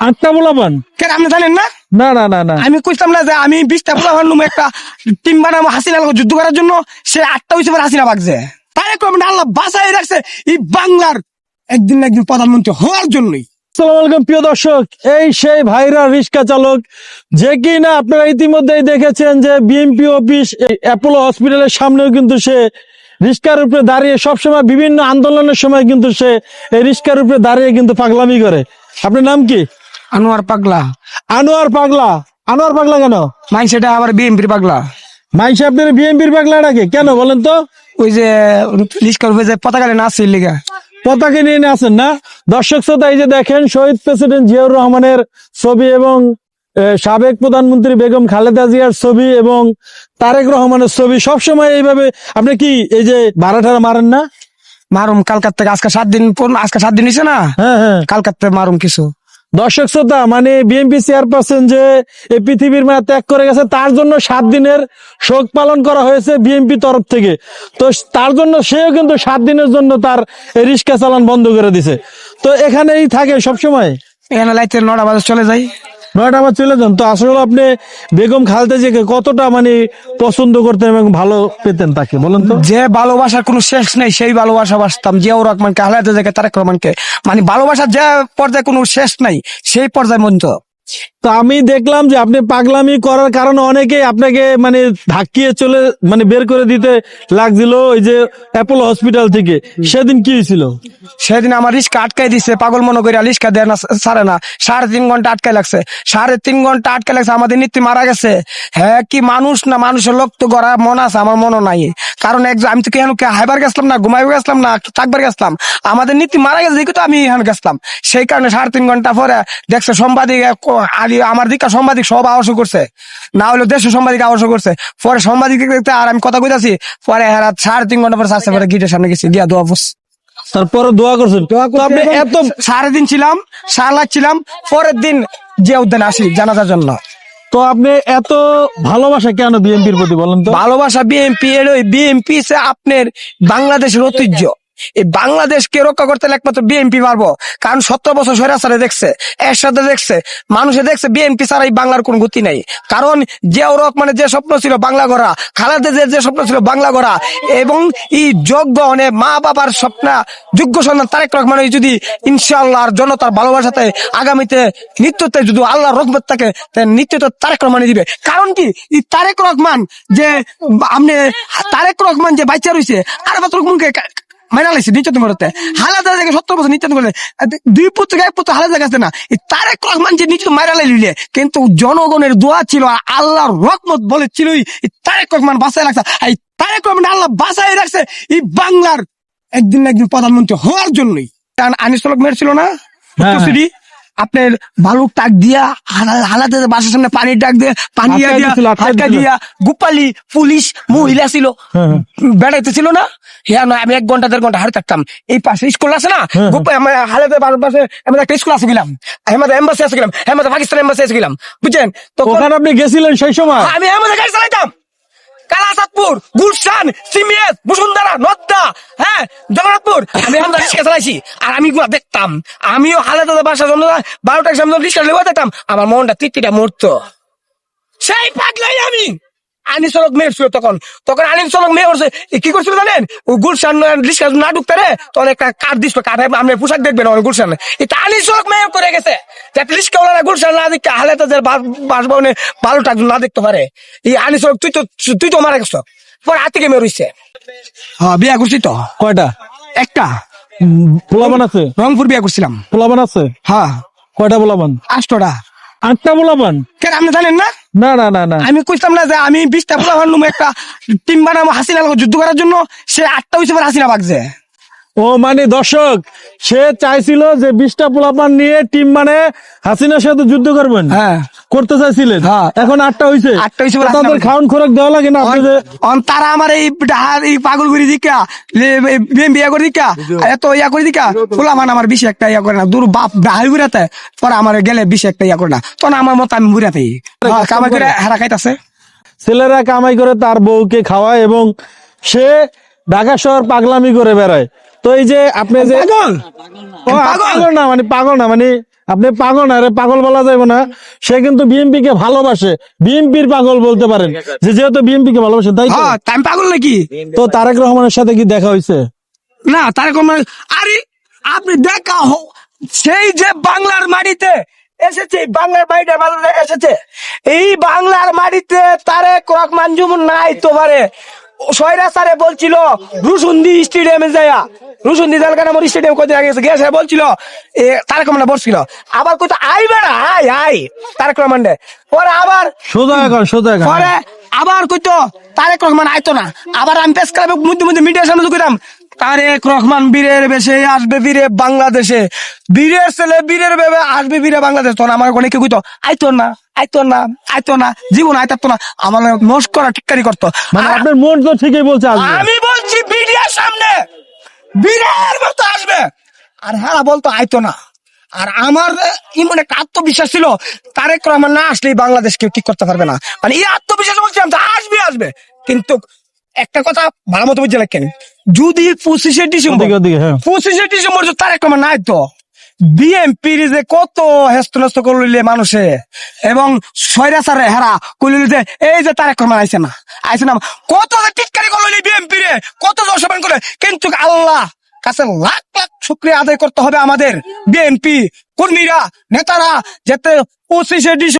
আটটা কেন আপনি জানেন না? না না না না। আমি কইতাম না যে আমি বিশটা ভাবলাম একটা টিম বানাবো হাসিনা লোক যুদ্ধ করার জন্য সে আটটা হইছে পরে হাসিনা বাগছে। তাই কমেন্ট আল্লাহ রাখছে এই বাংলার একদিন না একদিন প্রধানমন্ত্রী হওয়ার জন্যই। আসসালামু আলাইকুম প্রিয় দর্শক। এই সেই ভাইরা রিক্সা চালক যে কি না আপনারা ইতিমধ্যেই দেখেছেন যে বিএমপি অফিস অ্যাপোলো হসপিটালের সামনেও কিন্তু সে রিক্সার উপরে দাঁড়িয়ে সবসময় বিভিন্ন আন্দোলনের সময় কিন্তু সে এই রিক্সার উপরে দাঁড়িয়ে কিন্তু পাগলামি করে। আপনার নাম কি? আনোয়ার পাগলা। আনোয়ার পাগলা? আনোয়ার পাগলা কেন? মাই সেটা আবার বিএমপির পাগলা। মাইসে আপনার বিএমপির পাগলা ডাকে কেন বলেন তো? ওই যে লিস্কার যে পতাকা নাচছে লিগা। পতাকা নিয়ে আসেন না? দর্শক শ্রোতা এই যে দেখেন শহীদ প্রেসিডেন্ট জিয়াউর রহমানের ছবি এবং সাবেক প্রধানমন্ত্রী বেগম খালেদা জিয়ার ছবি এবং তারেক রহমানের ছবি সবসময় এইভাবে আপনি কি এই যে ভাড়াটারা মারেন না? মারুম কালকার থেকে আজকে সাত দিন আজকে সাত দিন নিছে না? হ্যাঁ হ্যাঁ। কালকার থেকে মারুম কিছু। দর্শক শ্রোতা মানে বিএনপি চেয়ারপারসন যে এই পৃথিবীর মানে ত্যাগ করে গেছে, তার জন্য সাত দিনের শোক পালন করা হয়েছে বিএনপি তরফ থেকে। তো তার জন্য সেও কিন্তু সাত দিনের জন্য তার রিক্সা চালান বন্ধ করে দিছে। তো এখানেই থাকে সবসময়। এখানে লাইতে নটা বাজার চলে যাই নয়টা আবার চলে যান। তো আসলে আপনি বেগম খালতে যে কতটা মানে পছন্দ করতেন এবং ভালো পেতেন তাকে, বলেন তো? যে ভালোবাসার কোনো শেষ নেই, সেই ভালোবাসা বাসতাম জিয়াউর রহমানকে হালাতে জায়গায় তারেক রহমানকে। মানে ভালোবাসার যে পর্যায়ে কোনো শেষ নাই, সেই পর্যায়ে মন্ত তো আমি দেখলাম যে আপনি পাগলামি করার কারণে অনেকে আপনাকে মানে ধাক্কিয়ে চলে মানে বের করে দিতে লাগছিল ওই যে অ্যাপোলো হসপিটাল থেকে। সেদিন কি হয়েছিল? সেদিন আমার রিস্কা আটকাই দিছে, পাগল মনে করে রিস্কা দেয় না, সারে না। সাড়ে তিন ঘণ্টা আটকাই লাগছে। সাড়ে তিন ঘণ্টা আটকাই লাগছে, আমাদের নীতি মারা গেছে। হ্যাঁ কি মানুষ না মানুষের লোক তো গড়া মন আছে, আমার মনে নাই। কারণ একজন আমি তো কেন হাইবার গেছিলাম না, ঘুমাইবার গেছিলাম না থাকবার গেছিলাম? আমাদের নীতি মারা গেছে, দেখি তো আমি এখানে গেছিলাম। সেই কারণে সাড়ে তিন ঘণ্টা পরে দেখছে সাংবাদিক আলি আমার দিকে সাংবাদিক সব আবশ্য করছে। না হলে দেশের সাংবাদিক আবশ্য করছে। পরে সাংবাদিক দেখতে আর আমি কথা কইতাছি পরে হেরা সাড়ে তিন ঘণ্টা পরে সাড়ে পরে গিটের সামনে গেছি গিয়া দোয়া বস তারপরে দোয়া করছেন? আপনি এত সারা দিন ছিলাম সারা ছিলাম পরের দিন যে উদ্যানে আসি জানাজার জন্য। তো আপনি এত ভালোবাসা কেন বিএনপির প্রতি বলেন তো? ভালোবাসা বিএনপি এর বিএনপি সে আপনার বাংলাদেশের ঐতিহ্য। এই বাংলাদেশকে রক্ষা করতে একমাত্র বিএনপি পারব কারণ সত্তর বছর সৈরাচারে দেখছে এর সাথে দেখছে মানুষে দেখছে বিএনপি ছাড়া এই বাংলার কোন গতি নাই। কারণ জিয়াউর রহমানের যে স্বপ্ন ছিল বাংলা গড়া, খালেদা জিয়ার যে স্বপ্ন ছিল বাংলা গড়া, এবং এই যোগ্য মানে মা বাবার স্বপ্ন, যোগ্য সন্তান তারেক রহমানের যদি ইনশাআল্লাহ আর জনতার ভালোবাসাতে আগামীতে নিত্যতে যদি আল্লাহ রহমত থাকে নিত্যতে তারেক রহমানই দিবে। কারণ কি? এই তারেক রহমান যে আপনি তারেক রহমান যে বাচ্চা রয়েছে, আর রহমানকে মাইনা লাগছে নির্যাতন করতে হালাদা জায়গায় সত্তর বছর নির্যাতন করলে দুই পুত্র এক পুত্র হালাদা গেছে না? তারে নির্যাতন মাইরা লাইলে কিন্তু জনগণের দোয়া ছিল আল্লাহ আল্লাহর রহমত বলে ছিল তারে তারেক রহমান বাঁচায় রাখছে। এই তারেক রহমান আল্লাহ বাঁচায় রাখছে এই বাংলার একদিন না একদিন প্রধানমন্ত্রী হওয়ার জন্যই। কারণ আনিসলক ছিল না? হ্যাঁ। আপনার বালুক টাক দিয়া হালাতে বাসার সামনে পানির টাক দিয়ে পানি দিয়া হালকা দিয়া গোপালি পুলিশ মহিলা ছিল। হ্যাঁ, হ্যাঁ। বেড়াইতে ছিল না। হ্যাঁ না আমি এক ঘণ্টা দেড় ঘণ্টা হারে থাকতাম এই পাশে স্কুল আছে না? হ্যাঁ। গোপাল আমার হালাতে পাশে আমাদের একটা স্কুল আছে গেলাম। আমাদের এম্বাসি আছে গেলাম। আমাদের পাকিস্তান এম্বাসি আছে গেলাম। বুঝছেন? তো আপনি গেছিলেন সেই সময়? আমি আমাদের গাড়ি চালাইতাম। কালাসাদপুর গুলশান সিমিএস বসুন্ধরা নদ্দা হ্যাঁ জগন্নাথপুর। আমি আমরা রিক্সা চালাইছি। আর আমি গুলা দেখতাম। আমিও হালাতে বাসা জন্য বারোটা সামনে রিক্সা লেগে দেখতাম, আমার মনটা তিতিটা মরতো। সেই পাগলাই আমি! আনিস চলক মেয়ে ছিল তখন। তখন আনিস চলক মেয়ে করছে কি করছিল জানেন? ও গুলশান রিক্সা না ঢুকতে রে তখন একটা কাঠ দিস কাঠ আপনি পোশাক দেখবেন ওই গুলশান। এটা আনিস চলক মেয়ে করে গেছে যাতে রিক্সা গুলশান না দেখতে হালে তাদের বাসভবনে বালুটা না দেখতে পারে। এই তুই তো তুই তো মারা গেছ পরে হাত থেকে মেয়ে রইছে। হ্যাঁ বিয়া করছি তো। কয়টা? একটা। পোলাবান আছে? রংপুর বিয়া করছিলাম। পোলাবান আছে? হ্যাঁ। কয়টা পোলাবান? আষ্টটা আটটা পোলাবান? কেন আপনি জানেন না? না না না না। আমি কইতাম না যে আমি বিশটা পোলা ভাবলাম একটা টিম বানাবো হাসিনা যুদ্ধ করার জন্য সে আটটা হইছে পরে হাসিনা বাগছে ও মানে দর্শক সে চাইছিল যে বিশটা পোলাপান নিয়ে টিম মানে হাসিনার সাথে যুদ্ধ করবেন। হ্যাঁ। করতে চাইছিলেন। হ্যাঁ। এখন আটটা হইছে। আটটা হইছে তাদের খাওয়ান খোরাক দেওয়া লাগে না আপনি যে অন তারা আমার এই এই পাগল করে দিকা বিয়া করে দিকা এত ইয়া করে দিকা ফুলা মান আমার বেশি একটা ইয়া করে না দূর বাপ ডাহাই ঘুরাতে পরে আমার গেলে বেশি একটা ইয়া করে না। তখন আমার মতো আমি ঘুরাতে কামাই করে হারা খাইতাছে। ছেলেরা কামাই করে তার বউকে খাওয়ায় এবং সে ঢাকা শহর পাগলামি করে বেড়ায়। তো এই যে আপনি যে? পাগল না মানে পাগল না মানে আপনি পাগল না রে পাগল বলা যাবে না। সে কিন্তু বিএনপি কে ভালোবাসে। বিএনপির পাগল বলতে পারেন। যে যেহেতু বিএনপি কে ভালোবাসে তাই তো? হ্যাঁ তাই আমি পাগল নাকি? তো তারেক রহমানের সাথে কি দেখা হয়েছে? না তার কোনো আরে আপনি দেখা হো সেই যে বাংলার মাটিতে এসেছে বাংলার মাটিতে বাংলাদেশে এসেছে। এই বাংলার মাটিতে তারেক রহমান যেমন নাই তোমারে। সয়রা স্যারে বলছিল রুসুন্দি স্টেডিয়ামে যায়া। রুসুন্দি জালকানা মোর স্টেডিয়াম কদিন আগে গেছে বলছিল এ তারক রহমান বসছিল। আবার কত আই বেড়া আই আই তারক রে পরে আবার সোজা এখন সোজা এখন। পরে আবার কইতো তারেক রহমান আইতো না। আবার আমি পেস ক্লাবে মধ্যে মধ্যে মিডিয়ার সামনে কইতাম তারেক রহমান বীরের বেশে আসবে বীরে বাংলাদেশে। বীরের ছেলে বীরের বেবে আসবে বীরে বাংলাদেশ। তখন আমার অনেকে কইতো? আইতো না আইতো না আইতো না। জীবন আইতাতো না। আমার করা করতো। মানে আপনার মন তো ঠিকই বলছে আমি বলছি মিডিয়ার সামনে বীরের মতো আসবে। আর হ্যাঁ বলতো আইতো না। আর আমার ইমন একটা আত্মবিশ্বাস ছিল তারেক রহমান না আসলেই বাংলাদেশ কেউ ঠিক করতে পারবে না। মানে এই আত্মবিশ্বাস বলছিলাম আসবে আসবে। কিন্তু একটা কথা ভালো মতো বুঝে রাখেন যদি পঁচিশে ডিসেম্বর হ্যাঁ। পঁচিশে ডিসেম্বর তারেক রহমান নাই তো বিএমপির যে কত হেস্ত নস্ত করলে মানুষে এবং সয়রাচারে হেরা কইলি যে এই যে তারেক রহমান আইছে না আইছে না কত যে টিটকারি করল বিএমপি রে কত দর্শন করে কিন্তু আল্লাহ কাছে লাখ লাখ শুক্রিয়া আদায় করতে হবে আমাদের বিএনপি কর্মীরা নেতারা যাতে পঁচিশে ডিসেম্বর